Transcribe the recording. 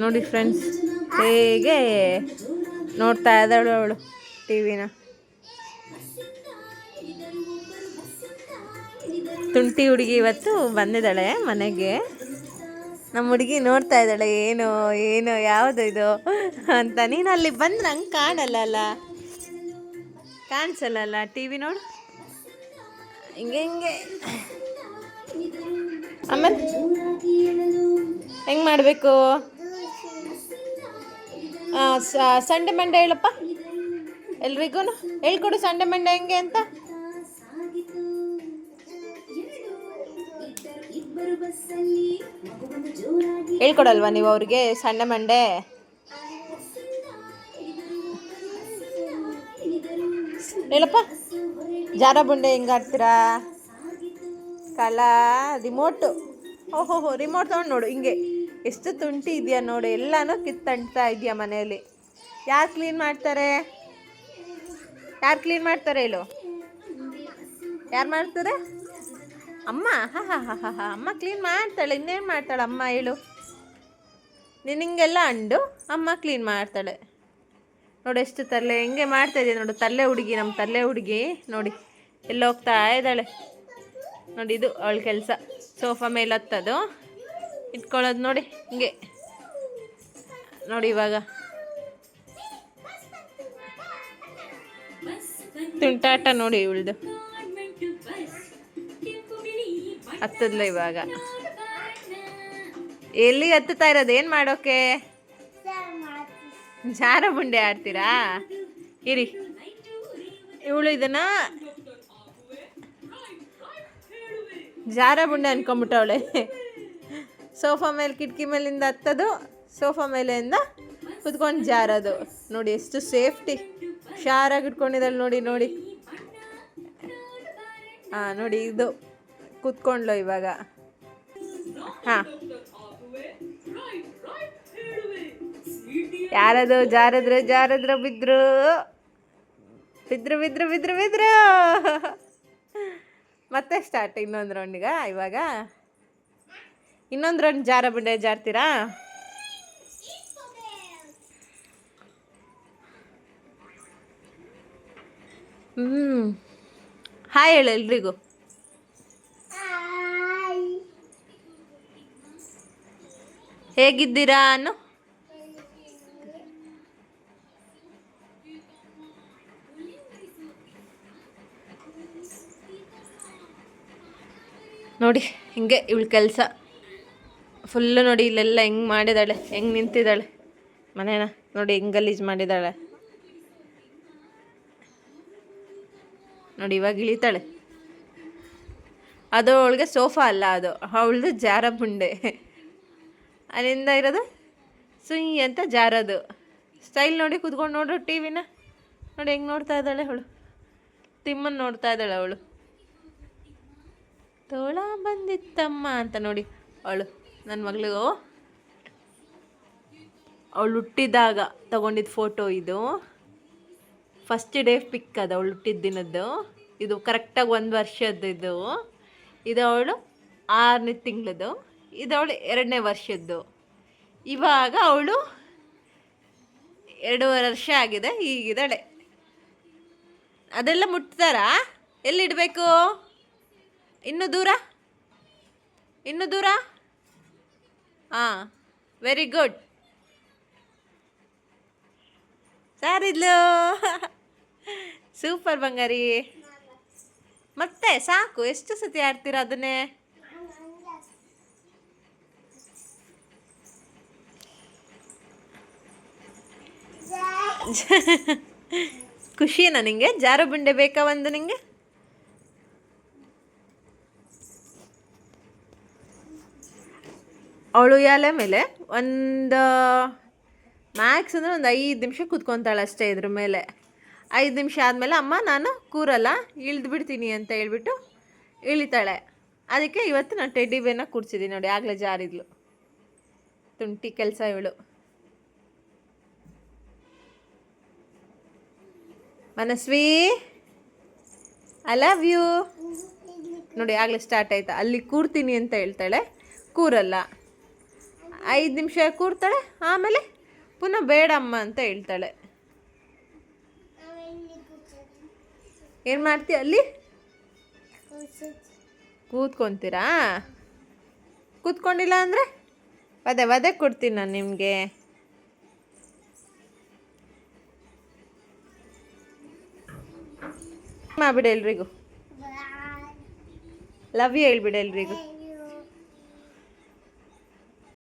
ನೋಡಿ ಫ್ರೆಂಡ್ಸ್ ಹೇಗೆ? ನೋಡ್ತಾ ಇದ್ದಾಳು ಅವಳು ಟಿ ವಿನ ತುಂಟಿ ಹುಡುಗಿ ಇವತ್ತು ಬಂದಿದ್ದಾಳೆ ಮನೆಗೆ. ನಮ್ಮ ಹುಡುಗಿ ನೋಡ್ತಾ ಇದ್ದಾಳೆ, ಏನು ಏನು, ಯಾವುದು ಇದು? ಅಂತ. ನೀನು ಅಲ್ಲಿ ಬಂದ್ರೆ ನಂಗೆ ಕಾಣಲ್ಲ ಕಾಣಿಸಲ್ಲಲ್ಲ ಕಾಣಿಸಲ್ಲ ಟಿ ವಿ ನೋಡು. ಹಿಂಗೆ ಹಿಂಗೆ. ಆಮೇಲೆ ಹೆಂಗೆ ಮಾಡಬೇಕು? ಸಂಡೆ ಮಂಡೆ ಹೇಳಪ್ಪ? ಎಲ್ರಿಗೂ ಹೇಳ್ಕೊಡು ಸಂಡೆ ಮಂಡೆ ಹೆಂಗೆ ಅಂತ. ಹೇಳ್ಕೊಡಲ್ವಾ ನೀವು ಅವ್ರಿಗೆ ಸಂಡೆ ಮಂಡೆ? ಹೇಳಪ್ಪ. ಜಾರ ಬಂಡೆ ಹೆಂಗೆ ಕಲಾ, ರಿಮೋಟು. ಓಹೋ ರಿಮೋಟ್ ತೊಗೊಂಡು ನೋಡು ಹಿಂಗೆ. ಎಷ್ಟು ತುಂಟಿ ಇದೆಯಾ ನೋಡು, ಎಲ್ಲನೂ ಕಿತ್ತಂಟ್ತಾ ಇದೆಯಾ ಮನೆಯಲ್ಲಿ. ಯಾರು ಕ್ಲೀನ್ ಮಾಡ್ತಾರೆ? ಯಾರು ಕ್ಲೀನ್ ಮಾಡ್ತಾರೆ ಹೇಳು? ಯಾರು ಮಾಡ್ತಾರೆ? ಅಮ್ಮ, ಹಾ ಹಾ ಹಾ ಹಾ ಹಾ, ಅಮ್ಮ ಕ್ಲೀನ್ ಮಾಡ್ತಾಳೆ, ಇನ್ನೇನು ಮಾಡ್ತಾಳೆ ಅಮ್ಮ ಹೇಳು? ನಿನಗೆಲ್ಲ ಅಂಡು, ಅಮ್ಮ ಕ್ಲೀನ್ ಮಾಡ್ತಾಳೆ. ನೋಡು ಎಷ್ಟು ತಲೆ ಹೆಂಗೆ ಮಾಡ್ತಾ ಇದೆಯಾ ನೋಡು ತಲೆ ಹುಡುಗಿ ನಮ್ಮ ತಲೆ ಹುಡುಗಿ, ನೋಡಿ ಎಲ್ಲ ಹೋಗ್ತಾ ಇದ್ದಾಳೆ. ನೋಡಿ, ಇದು ಅವಳ ಕೆಲಸ. ಸೋಫಾ ಮೇಲೆ ಹತ್ತದು. ಇಟ್ಕೊಳ್ಳೋದು ನೋಡಿ, ಹಿಂಗೆ. ನೋಡಿ ಇವಾಗ. ತುಂಟಾಟ ನೋಡಿ ಇವಳ್ದು. ಹತ್ತದ್ಲ ಇವಾಗ. ಎಲ್ಲಿ ಹತ್ತುತ್ತಾ ಇರೋದು? ಏನು ಮಾಡೋಕೆ? ಜಾರ ಬುಂಡೆ ಆಡ್ತೀರಾ? ಇರಿ. ಇವಳು ಇದನ್ನ ಜಾರ ಬಂಡೆ ಅನ್ಕೊಂಬಿಟ್ಟವಳೆ. ಸೋಫಾ ಮೇಲೆ ಕಿಟಕಿ ಮೇಲಿಂದ ಹತ್ತೋದು, ಸೋಫಾ ಮೇಲೆಯಿಂದ ಕುತ್ಕೊಂಡು ಜಾರೋದು. ನೋಡಿ ಎಷ್ಟು ಸೇಫ್ಟಿ. ಹುಷಾರಾಗಿ ಇಟ್ಕೊಂಡಿದ್ದಾಳೆ ನೋಡಿ ನೋಡಿ. ಹಾಂ ನೋಡಿ ಇದು ಕೂತ್ಕೊಂಡ್ಲು ಇವಾಗ. ಹಾಂ. ಯಾರದು ಜಾರದ್ರು ಜಾರದ್ರು ಬಿದ್ರು. ಬಿದ್ರು ಬಿದ್ರು ಬಿದ್ರು ಬಿದ್ರು. ಮತ್ತೆ ಸ್ಟಾರ್ಟ್ ಇನ್ನೊಂದು ರೌಂಡಿಗ ಇವಾಗ ಇನ್ನೊಂದು ರೌಂಡ್ ಜಾರ ಬಂಡೆ ಜಾರ್ತೀರಾ? ಹ್ಮ್. ಹಾಯ್ ಹೇಳು ಎಲ್ರಿಗೂ. ಹೇಗಿದ್ದೀರಾ ಅನ್ನು? ನೋಡಿ, ಹಿಂಗೆ ಇವಳ ಕೆಲಸ. ಫುಲ್ಲು ನೋಡಿ ಇಲ್ಲೆಲ್ಲ ಹೆಂಗೆ ಮಾಡಿದಾಳೆ, ಹೆಂಗೆ ನಿಂತಿದ್ದಾಳೆ ಮನೇನ ನೋಡಿ ಹೆಂಗೆ ಗಲೀಜು ಮಾಡಿದಾಳೆ. ನೋಡಿ ಇವಾಗ ಇಳಿತಾಳೆ. ಅದು ಅವಳಿಗೆ ಸೋಫಾ ಅಲ್ಲ ಅದು, ಅವಳದು ಜಾರ ಬುಂಡೆ ಅಲ್ಲಿಂದ ಇರೋದು ಸುಯ್ ಅಂತ ಜಾರದು. ಸ್ಟೈಲ್ ನೋಡಿ ಕುತ್ಕೊಂಡು ನೋಡು ಟಿ ವಿನ. ನೋಡಿ ಹೆಂಗೆ ನೋಡ್ತಾ ಇದ್ದಾಳೆ ಅವಳು. ತಿಮ್ಮನ್ ನೋಡ್ತಾ ಇದ್ದಾಳೆ ಅವಳು. ತೋಳ ಬಂದಿತ್ತಮ್ಮ ಅಂತ ನೋಡಿ ಅವಳು. ನನ್ನ ಮಗಳು. ಅವಳು ಹುಟ್ಟಿದಾಗ ತಗೊಂಡಿದ್ದ ಫೋಟೋ ಇದು. ಫಸ್ಟ್ ಡೇ ಪಿಕ್ ಅದು ಅವಳು ಹುಟ್ಟಿದ ದಿನದ್ದು. ಇದು ಕರೆಕ್ಟಾಗಿ ಒಂದು ವರ್ಷದ್ದು ಇದು. ಇದು ಅವಳು ಆರನೇ ತಿಂಗಳದು ಇದು ಅವಳು ಎರಡನೇ ವರ್ಷದ್ದು. ಇವಾಗ ಅವಳು ಎರಡೂವರೆ ವರ್ಷ ಆಗಿದೆ, ಈಗಿದ್ದಾಳೆ. ಅದೆಲ್ಲ ಮುಟ್ತಾರಾ? ಎಲ್ಲಿಡಬೇಕು? ಇನ್ನು ದೂರ? ಇನ್ನು ದೂರ? ಹಾಂ ವೆರಿ ಗುಡ್ ಸಾರಿದ್ಲು ಸೂಪರ್ ಬಂಗಾರಿ. ಮತ್ತೆ ಸಾಕು, ಎಷ್ಟು ಸತಿ ಆಡ್ತೀರಾ ಅದನ್ನೇ? ಖುಷಿನಾ ನಿಂಗೆ? ಜಾರು ಬಂಡೆ ಬೇಕಾ ಒಂದು ನಿಂಗೆ? ಅವಳು ಎಲೆ ಮೇಲೆ ಒಂದು ಮ್ಯಾಕ್ಸ್ ಅಂದರೆ ಒಂದು ಐದು ನಿಮಿಷ ಕೂತ್ಕೊತಾಳೆ ಅಷ್ಟೇ ಇದ್ರ ಮೇಲೆ. ಐದು ನಿಮಿಷ ಆದಮೇಲೆ ಅಮ್ಮ, ನಾನು ಕೂರಲ್ಲ ಇಳಿದ್ಬಿಡ್ತೀನಿ ಅಂತ ಹೇಳ್ಬಿಟ್ಟು ಇಳಿತಾಳೆ. ಅದಕ್ಕೆ ಇವತ್ತು ನಾನು ಟೆಡ್ಡಿ ಬೇನ ಕೂರ್ಸಿದ್ದೀನಿ ನೋಡಿ, ಆಗಲೇ ಜಾರಿದ್ಲು. ತುಂಟಿ ಕೆಲಸ ಇವಳು. ಮನಸ್ವಿ ಐ ಲವ್ ಯು ನೋಡಿ, ಆಗಲೇ ಸ್ಟಾರ್ಟ್ ಆಯ್ತಾ. ಅಲ್ಲಿ ಕೂರ್ತೀನಿ ಅಂತ ಹೇಳ್ತಾಳೆ, ಕೂರಲ್ಲ. ಐದು ನಿಮಿಷ ಕೂರ್ತಾಳೆ, ಆಮೇಲೆ ಪುನಃ ಬೇಡಮ್ಮ ಅಂತ ಹೇಳ್ತಾಳೆ. ಏನು ಮಾಡ್ತೀಯ ಅಲ್ಲಿ? ಕೂತ್ಕೊಂತೀರಾ? ಕೂತ್ಕೊಂಡಿಲ್ಲ ಅಂದರೆ? ಅದೇ ವದೆ ಕೊಡ್ತೀನಿ ನಾನು ನಿಮಗೆ. ಮಾಡ್ಬಿಡಿ ಎಲ್ರಿಗೂ. ಲವ್ ಯು ಹೇಳ್ಬಿಡಿ ಎಲ್ರಿಗೂ.